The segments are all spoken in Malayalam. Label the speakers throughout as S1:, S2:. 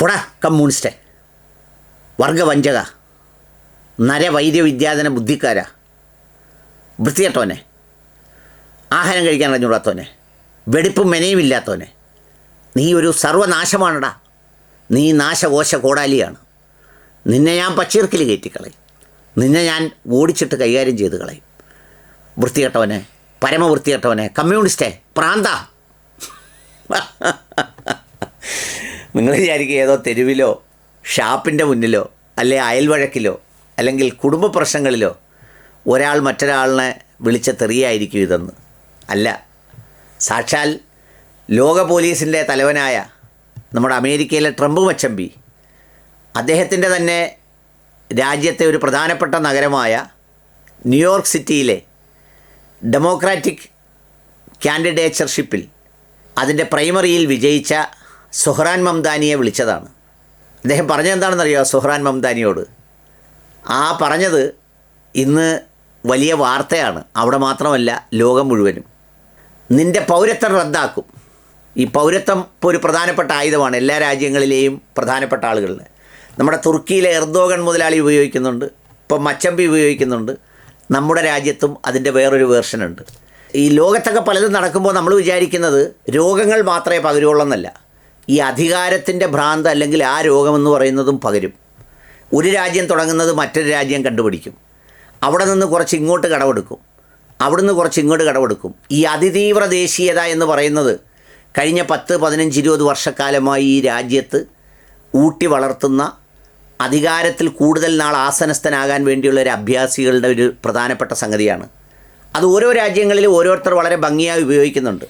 S1: പുട കമ്മ്യൂണിസ്റ്റ്. വർഗവഞ്ചക. നരവൈദ്യ വിദ്യാധന ബുദ്ധിക്കാര. വൃത്തികെട്ടവനെ. ആഹാരം കഴിക്കാൻ അറിഞ്ഞൂടാത്തവനെ വെടിപ്പും മെനയും ഇല്ലാത്തവനെ. നീ ഒരു സർവനാശമാണടാ. നീ നാശകോശ കോടാലിയാണ്. നിന്നെ ഞാൻ പച്ചീർക്കിൽ കയറ്റിക്കളയും. നിന്നെ ഞാൻ ഓടിച്ചിട്ട് കൈകാര്യം ചെയ്ത് കളയും. വൃത്തികെട്ടവനെ പരമവൃത്തികെട്ടവനെ കമ്മ്യൂണിസ്റ്റേ പ്രാന്ത. നിങ്ങൾ വിചാരിക്കുക ഏതോ തെരുവിലോ ഷാപ്പിന്റെ മുന്നിലോ അല്ലെ അയൽവഴക്കിലോ അല്ലെങ്കിൽ കുടുംബ പ്രശ്നങ്ങളിലോ ഒരാൾ മറ്റൊരാളിനെ വിളിച്ച തെറിയായിരിക്കും ഇതെന്ന്. അല്ല സാക്ഷാൽ ലോക പോലീസിന്റെ തലവനായ നമ്മുടെ അമേരിക്കയിലെ ട്രംപ് മച്ചമ്പി അദ്ദേഹത്തിന്റെ തന്നെ രാജ്യത്തെ ഒരു പ്രധാനപ്പെട്ട നഗരമായ ന്യൂയോർക്ക് സിറ്റിയിലെ ഡെമോക്രാറ്റിക് കാൻഡിഡേച്ചർഷിപ്പിൽ അതിന്റെ പ്രൈമറിയിൽ വിജയിച്ച സുഹ്റാൻ മംദാനിയെ വിളിച്ചതാണ്. അദ്ദേഹം പറഞ്ഞതെന്താണെന്നറിയോ സുഹ്റാൻ മംദാനിയോട്? ആ പറഞ്ഞത് ഇന്ന് വലിയ വാർത്തയാണ്. അവിടെ മാത്രമല്ല ലോകം മുഴുവനും. നിന്റെ പൗരത്വം റദ്ദാക്കും. ഈ പൗരത്വം ഇപ്പോൾ ഒരു പ്രധാനപ്പെട്ട ആയുധമാണ്. എല്ലാ രാജ്യങ്ങളിലെയും പ്രധാനപ്പെട്ട ആളുകളിൽ നമ്മുടെ തുർക്കിയിലെ എർദോഗൻ മുതലാളി ഉപയോഗിക്കുന്നുണ്ട്. ഇപ്പോൾ മച്ചമ്പി ഉപയോഗിക്കുന്നുണ്ട്. നമ്മുടെ രാജ്യത്തും അതിന്റെ വേറൊരു വേർഷനുണ്ട്. ഈ ലോകത്തൊക്കെ പലതും നടക്കുമ്പോൾ നമ്മൾ വിചാരിക്കുന്നത് രോഗങ്ങൾ മാത്രമേ പകരുള്ളൂ എന്നല്ല. ഈ അധികാരത്തിന്റെ ഭ്രാന്ത് അല്ലെങ്കിൽ ആ രോഗമെന്ന് പറയുന്നതും പകരും. ഒരു രാജ്യം തുടങ്ങുന്നത് മറ്റൊരു രാജ്യം കണ്ടുപിടിക്കും. അവിടെ നിന്ന് കുറച്ച് ഇങ്ങോട്ട് കടമെടുക്കും. നിന്ന് കുറച്ച് ഇങ്ങോട്ട് കടമെടുക്കും. ഈ അതിതീവ്ര ദേശീയത എന്ന് പറയുന്നത് കഴിഞ്ഞ പത്ത് പതിനഞ്ച് ഇരുപത് വർഷക്കാലമായി ഈ രാജ്യത്ത് ഊട്ടി വളർത്തുന്ന അധികാരത്തിൽ കൂടുതൽ നാൾ ആസനസ്ഥനാകാൻ വേണ്ടിയുള്ള ഒരു അഭ്യാസികളുടെ ഒരു പ്രധാനപ്പെട്ട സംഗതിയാണ്. അത് ഓരോ രാജ്യങ്ങളിലും ഓരോരുത്തർ വളരെ ഭംഗിയായി ഉപയോഗിക്കുന്നുണ്ട്.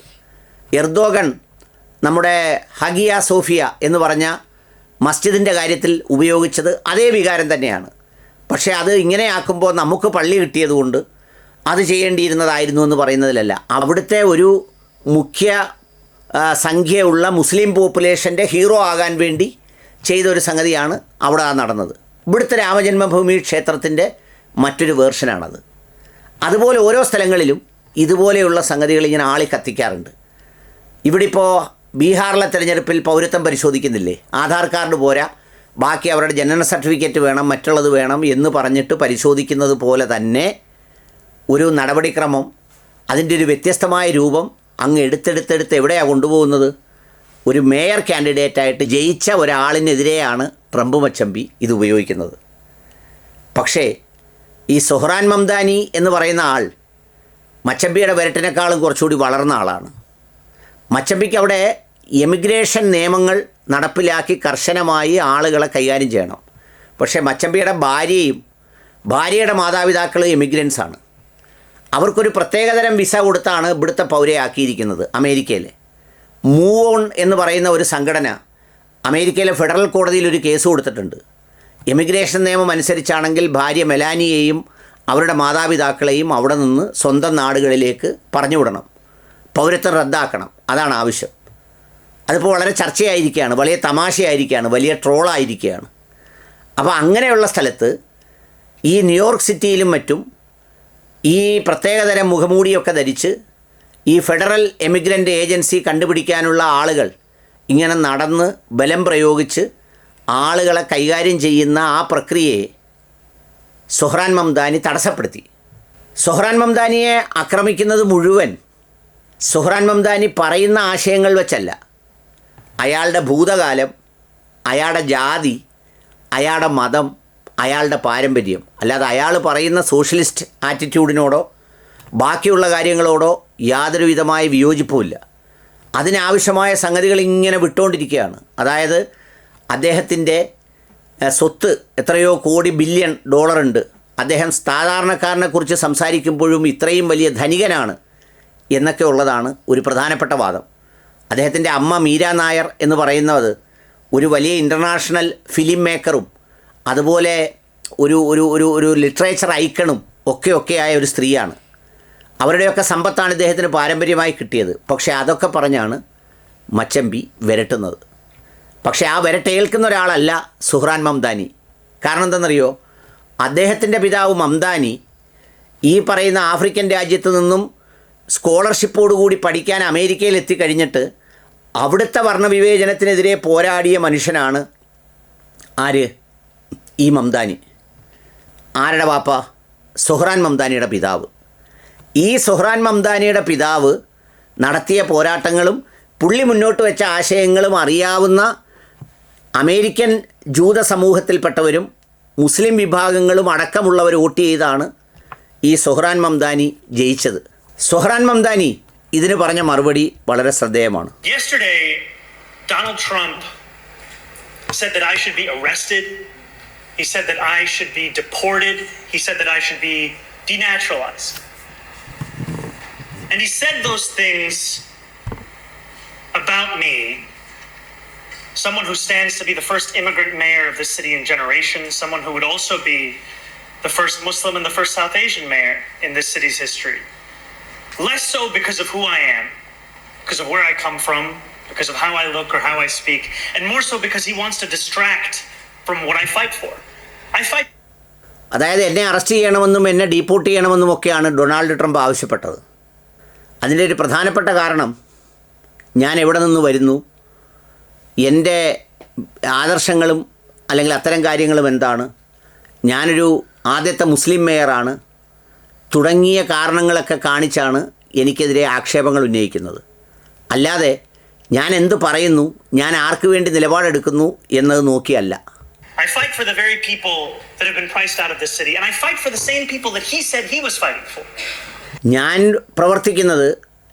S1: എർദോഗൻ നമ്മുടെ ഹഗിയ സോഫിയ എന്ന് പറഞ്ഞ മസ്ജിദിന്റെ കാര്യത്തിൽ ഉപയോഗിച്ചത് അതേ വികാരം തന്നെയാണ്. പക്ഷേ അത് ഇങ്ങനെയാക്കുമ്പോൾ നമുക്ക് പള്ളി കിട്ടിയതുകൊണ്ട് അത് ചെയ്യേണ്ടിയിരുന്നതായിരുന്നു എന്ന് പറയുന്നതിലല്ല. അവിടുത്തെ ഒരു മുഖ്യ സംഖ്യയുള്ള മുസ്ലിം പോപ്പുലേഷന്റെ ഹീറോ ആകാൻ വേണ്ടി ചെയ്തൊരു സംഗതിയാണ് അവിടെ നടന്നത്. ഇവിടുത്തെ രാമജന്മഭൂമി ക്ഷേത്രത്തിന്റെ മറ്റൊരു വേർഷനാണത്. അതുപോലെ ഓരോ സ്ഥലങ്ങളിലും ഇതുപോലെയുള്ള സംഗതികൾ ഇങ്ങനെ ആളി കത്തിക്കാറുണ്ട് ഇവിടെ ബീഹാറിലെ തിരഞ്ഞെടുപ്പിൽ പൗരത്വം പരിശോധിക്കുന്നില്ലേ? ആധാർ കാർഡ് പോരാ. ബാക്കി അവരുടെ ജനന സർട്ടിഫിക്കറ്റ് വേണം മറ്റുള്ളത് വേണം എന്ന് പറഞ്ഞിട്ട് പരിശോധിക്കുന്നത് പോലെ തന്നെ ഒരു നടപടിക്രമം അതിന്റെ ഒരു വ്യത്യസ്തമായ രൂപം അങ്ങ് എടുത്തെടുത്തെടുത്ത് എവിടെയാണ് കൊണ്ടുപോകുന്നത്? ഒരു മേയർ കാൻഡിഡേറ്റായിട്ട് ജയിച്ച ഒരാളിനെതിരെയാണ് ട്രംപ് മച്ചമ്പി ഇത് ഉപയോഗിക്കുന്നത്. പക്ഷേ ഈ സുഹ്റാൻ മംദാനി എന്ന് പറയുന്ന ആൾ മച്ചമ്പിയുടെ വരട്ടിനേക്കാളും കുറച്ചുകൂടി വളർന്ന ആളാണ്. മച്ചമ്പിക്ക് അവിടെ എമിഗ്രേഷൻ നിയമങ്ങൾ നടപ്പിലാക്കി കർശനമായി ആളുകളെ കൈകാര്യം ചെയ്യണം. പക്ഷേ മച്ചമ്പിയുടെ ഭാര്യയും ഭാര്യയുടെ മാതാപിതാക്കളും എമിഗ്രൻസ് ആണ്. അവർക്കൊരു പ്രത്യേകതരം വിസ കൊടുത്താണ് ഇവിടുത്തെ പൗരയാക്കിയിരിക്കുന്നത് അമേരിക്കയിലെ. മൂവ് ഓൺ എന്ന് പറയുന്ന ഒരു സംഘടന അമേരിക്കയിലെ ഫെഡറൽ കോടതിയിൽ ഒരു കേസ് കൊടുത്തിട്ടുണ്ട്. എമിഗ്രേഷൻ നിയമം അനുസരിച്ചാണെങ്കിൽ ഭാര്യ മെലാനിയെയും അവരുടെ മാതാപിതാക്കളെയും അവിടെ നിന്ന് സ്വന്തം നാടുകളിലേക്ക് പറഞ്ഞുവിടണം. പൗരത്വം റദ്ദാക്കണം. അതാണ് ആവശ്യം. അതിപ്പോൾ വളരെ ചർച്ചയായിരിക്കുകയാണ്. വലിയ തമാശയായിരിക്കുകയാണ്. വലിയ ട്രോളായിരിക്കുകയാണ്. അപ്പോൾ അങ്ങനെയുള്ള സ്ഥലത്ത് ഈ ന്യൂയോർക്ക് സിറ്റിയിലും മറ്റും ഈ പ്രത്യേകതരം മുഖമൂടിയൊക്കെ ധരിച്ച് ഈ ഫെഡറൽ എമിഗ്രന്റ് ഏജൻസി കണ്ടുപിടിക്കാനുള്ള ആളുകൾ ഇങ്ങനെ നടന്ന് ബലം പ്രയോഗിച്ച് ആളുകളെ കൈകാര്യം ചെയ്യുന്ന ആ പ്രക്രിയയെ സുഹ്രാൻ മംദാനി തടസ്സപ്പെടുത്തി. സുഹ്രാൻ മംദാനിയെ ആക്രമിക്കുന്നത് മുഴുവൻ സുഹ്റാൻ മംദാനി പറയുന്ന ആശയങ്ങൾ വെച്ചല്ല. അയാളുടെ ഭൂതകാലം അയാളുടെ ജാതി അയാളുടെ മതം അയാളുടെ പാരമ്പര്യം. അല്ലാതെ അയാൾ പറയുന്ന സോഷ്യലിസ്റ്റ് ആറ്റിറ്റ്യൂഡിനോടോ ബാക്കിയുള്ള കാര്യങ്ങളോടോ യാതൊരുവിധമായ വിയോജിപ്പുമില്ല. അതിനാവശ്യമായ സംഗതികൾ ഇങ്ങനെ വിട്ടുകൊണ്ടിരിക്കുകയാണ്. അതായത് അദ്ദേഹത്തിന്റെ സ്വത്ത് എത്രയോ കോടി ബില്യൺ ഡോളറുണ്ട്. അദ്ദേഹം സാധാരണക്കാരനെക്കുറിച്ച് സംസാരിക്കുമ്പോഴും ഇത്രയും വലിയ ധനികനാണ്. എന്നൊക്കെ ഉള്ളതാണ് ഒരു പ്രധാനപ്പെട്ട വാദം. അദ്ദേഹത്തിന്റെ അമ്മ മീര നായർ എന്ന് പറയുന്നത് ഒരു വലിയ ഇന്റർനാഷണൽ ഫിലിം മേക്കറും അതുപോലെ ഒരു ഒരു ഒരു ഒരു ലിറ്ററേച്ചർ ഐക്കണും ഒക്കെ ഒക്കെയായ ഒരു സ്ത്രീയാണ്. അവരുടെയൊക്കെ സമ്പത്താണ് ഇദ്ദേഹത്തിന് പാരമ്പര്യമായി കിട്ടിയത്. പക്ഷേ അതൊക്കെ പറഞ്ഞാണ് മച്ചമ്പി വിരട്ടുന്നത്. പക്ഷേ ആ വിരട്ടേൽക്കുന്ന ഒരാളല്ല സുഹ്റാൻ മംദാനി. കാരണം എന്തെന്നറിയോ അദ്ദേഹത്തിന്റെ പിതാവ് മംദാനി ഈ പറയുന്ന ആഫ്രിക്കൻ രാജ്യത്തു നിന്നും സ്കോളർഷിപ്പോടുകൂടി പഠിക്കാൻ അമേരിക്കയിൽ എത്തിക്കഴിഞ്ഞിട്ട് അവിടുത്തെ വർണവിവേചനത്തിനെതിരെ പോരാടിയ മനുഷ്യനാണ് ആര്? ഈ മംദാനി. ആരുടെ വാപ്പ? സുഹ്റാൻ മംദാനിയുടെ പിതാവ്. ഈ സുഹ്റാൻ മംദാനിയുടെ പിതാവ് നടത്തിയ പോരാട്ടങ്ങളും പുള്ളി മുന്നോട്ട് വെച്ച ആശയങ്ങളും അറിയാവുന്ന അമേരിക്കൻ ജൂത സമൂഹത്തിൽപ്പെട്ടവരും മുസ്ലിം വിഭാഗങ്ങളും അടക്കമുള്ളവർ വോട്ട് ചെയ്താണ് ഈ സുഹ്റാൻ മംദാനി ജയിച്ചത്. സുഹ്റാൻ മംദാനി ഇതിന് പറഞ്ഞ മറുപടി വളരെ ശ്രദ്ധേയമാണ്
S2: Yesterday, Donald Trump said that I should be arrested. He said that I should be deported. He said that I should be denaturalized. And he said those things about me, someone who stands to be the first immigrant mayor of this city in generations, someone who would also be the first Muslim and the first South Asian mayor in this city's history. Less so because of who I am, because of where I come from, because of how I look or how I speak, and more so because he wants to distract from what I fight for. I fight
S1: അതായത് എന്നെ അറസ്റ്റ് ചെയ്യണമെന്നും എന്നെ ഡീപ്പോർട്ട് ചെയ്യണമെന്നും ഒക്കെയാണ് ഡൊണാൾഡ് ട്രംപ് ആവശ്യപ്പെട്ടത്. അതിന്റെ ഒരു പ്രധാനപ്പെട്ട കാരണം ഞാൻ എവിടെ നിന്ന് വരുന്നു? എന്റെ ആദർശങ്ങളും അല്ലെങ്കിൽ അത്തരം കാര്യങ്ങളും എന്താണ്? ഞാനൊരു ആദ്യത്തെ മുസ്ലിം മേയറാണ്. തുടങ്ങിയ കാരണങ്ങളൊക്കെ കാണിച്ചാണ് എനിക്കെതിരെ ആക്ഷേപങ്ങൾ ഉന്നയിക്കുന്നത്. അല്ലാതെ ഞാൻ എന്ത് പറയുന്നു ഞാൻ ആർക്ക് വേണ്ടി നിലപാടെടുക്കുന്നു എന്നത് നോക്കിയല്ല.
S2: I fight for the very people that have been priced out of this city, and I fight for the same people that he said he was fighting for.
S1: ഞാൻ പ്രവർത്തിക്കുന്നത്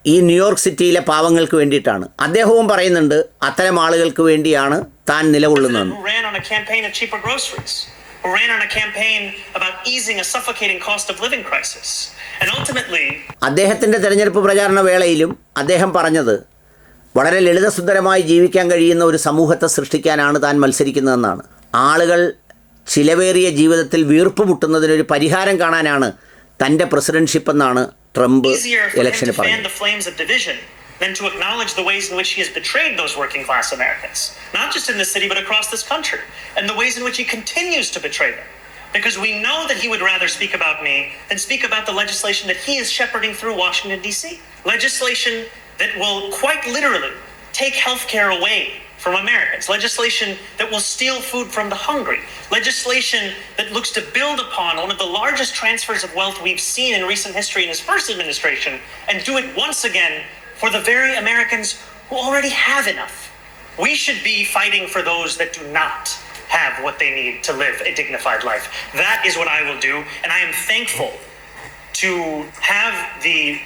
S1: ഈ ന്യൂയോർക്ക് സിറ്റിയിലെ പാവങ്ങൾക്ക് വേണ്ടിയിട്ടാണ്. അദ്ദേഹവും പറയുന്നുണ്ട് അത്തരം ആളുകൾക്ക് വേണ്ടിയാണ് താൻ നിലകൊള്ളുന്നതെന്ന്.
S2: Who ran on a campaign about easing a suffocating cost of living crisis. And ultimately,
S1: അദ്ദേഹത്തിന്റെ തെരഞ്ഞെടുപ്പ് പ്രചാരണ വേളയിലും അദ്ദേഹം പറഞ്ഞത് വളരെ ലളിതസുന്ദരമായി ജീവിക്കാൻ കഴിയുന്ന ഒരു സമൂഹത്തെ സൃഷ്ടിക്കാനാണ് താൻ മത്സരിക്കുന്നതെന്നാണ്. ആളുകൾ ചിലവേറിയ ജീവിതത്തിൽ വീർപ്പ് മുട്ടുന്നതിനൊരു പരിഹാരം കാണാനാണ് തന്റെ പ്രസിഡൻഷിപ്പ് എന്നാണ് ട്രംപ് ഇലക്ഷന് പറഞ്ഞത്
S2: than to acknowledge the ways in which he has betrayed those working class Americans, not just in this city, but across this country, and the ways in which he continues to betray them. Because we know that he would rather speak about me than speak about the legislation that he is shepherding through Washington, D.C. Legislation that will quite literally take health care away from Americans, legislation that will steal food from the hungry, legislation that looks to build upon one of the largest transfers of wealth we've seen in recent history in his first administration and do it once again for the very Americans who already have enough. We should be fighting for those that do not have what they need to live a dignified life. That is what I will do, and I am thankful to have the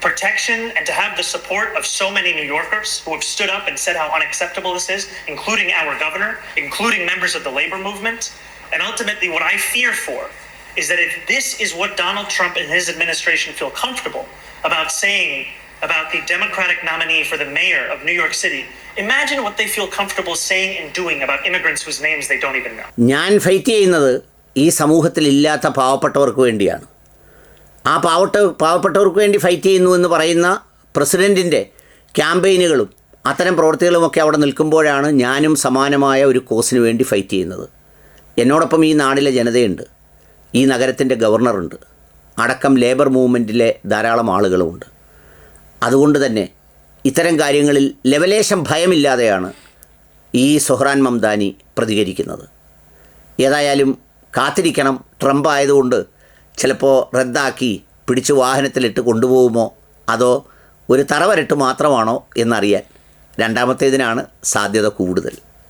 S2: protection and to have the support of so many New Yorkers who have stood up and said how unacceptable this is, including our governor, including members of the labor movement. And ultimately, what I fear for is that if this is what Donald Trump and his administration feel comfortable about saying about the Democratic nominee for the mayor of New York City, imagine what they feel comfortable saying and doing about immigrants whose names they don't even know.
S1: ഞാൻ ഫൈറ്റ് ചെയ്യുന്നത് ഈ സമൂഹത്തിൽ ഇല്ലാത്ത പാവപ്പെട്ടവർക്ക് വേണ്ടിയാണ്. ആ പാവട്ട പാവപ്പെട്ടവർക്ക് വേണ്ടി ഫൈറ്റ് ചെയ്യുന്നു എന്ന് പറയുന്ന പ്രസിഡന്റിന്റെ ക്യാമ്പയിനുകളും അത്തരം പ്രവൃത്തികളുമൊക്കെ അവിടെ നിൽക്കുമ്പോഴാണ് ഞാനും സമാനമായ ഒരു കോസിന് വേണ്ടി ഫൈറ്റ് ചെയ്യുന്നത്. എന്നോടൊപ്പം ഈ നാടിലെ ജനതയുണ്ട്. ഈ നഗരത്തിന്റെ ഗവർണറുണ്ട്. അടക്കം ലേബർ മൂവ്മെന്റിലെ ധാരാളം ആളുകളുമുണ്ട്. അതുകൊണ്ട് തന്നെ ഇത്തരം കാര്യങ്ങളിൽ ലെവലേശം ഭയമില്ലാതെയാണ് ഈ സൊഹ്റാൻ മംദാനി പ്രതികരിക്കുന്നത്. ഏതായാലും കാത്തിരിക്കണം. ട്രംപ് ആയതുകൊണ്ട് ചിലപ്പോൾ റദ്ദാക്കി പിടിച്ച് വാഹനത്തിലിട്ട് കൊണ്ടുപോകുമോ അതോ ഒരു തറവരട്ട് മാത്രമാണോ എന്നറിയാൻ രണ്ടാമത്തേതിനാണ് സാധ്യത കൂടുതൽ.